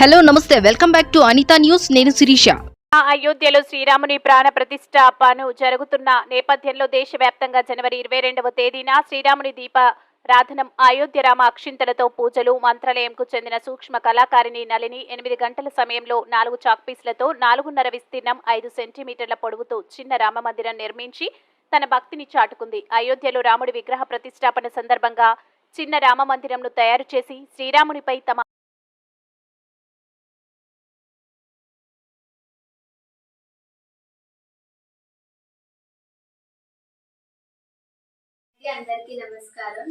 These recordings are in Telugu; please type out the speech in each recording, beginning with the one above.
హలో నమస్తే. Welcome back to Anitha news. నేను శిరీష. అయోధ్యలో శ్రీరాముని ప్రాణ ప్రతిష్టాపన జరుగుతున్న నేపథ్యంలో దేశవ్యాప్తంగా జనవరి ఇరవై రెండవ తేదీన శ్రీరాముని దీప రాధనం అయోధ్య రామ అక్షింతలతో పూజలు మంత్రాలయంకు చెందిన సూక్ష్మ కళాకారిణి నలిని ఎనిమిది గంటల సమయంలో నాలుగు చాక్పీస్లతో నాలుగున్నర విస్తీర్ణం ఐదు సెంటీమీటర్ల పొడవుతో చిన్న రామ మందిరం నిర్మించి తన భక్తిని చాటుకుంది. అయోధ్యలో రాముడి విగ్రహ ప్రతిష్టాపన సందర్భంగా చిన్న రామ మందిరంను తయారు చేసి శ్రీరామునిపై తమ అందరికీ నమస్కారం.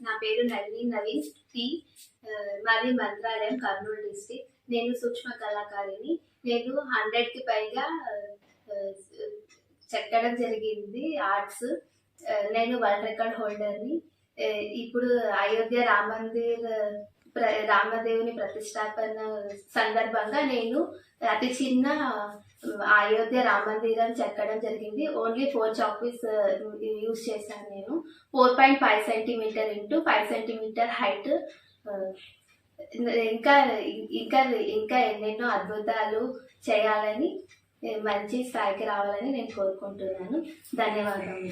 నా పేరు నళిని నవీన్. టి ఆ, మాది మంత్రాలయం కర్నూలు డిస్టిక్ నేను సూక్ష్మ కళాకారిని నేను హండ్రెడ్కి పైగా చెక్కడం జరిగింది ఆర్ట్స్. నేను వరల్డ్ రికార్డ్ హోల్డర్ని. ఇప్పుడు అయోధ్య రామ మందిర్ రామదేవుని ప్రతిష్టాపన సందర్భంగా నేను అతి చిన్న అయోధ్య రామ మందిరం చెక్కడం జరిగింది. ఓన్లీ ఫోర్ చాపీస్ యూజ్ చేశాను నేను. Four point five centimetre into five centimetre height ఇంకా ఇంకా ఇంకా ఎన్నెన్నో అద్భుతాలు చేయాలని మంచి స్థాయికి రావాలని నేను కోరుకుంటున్నాను. ధన్యవాదాలు.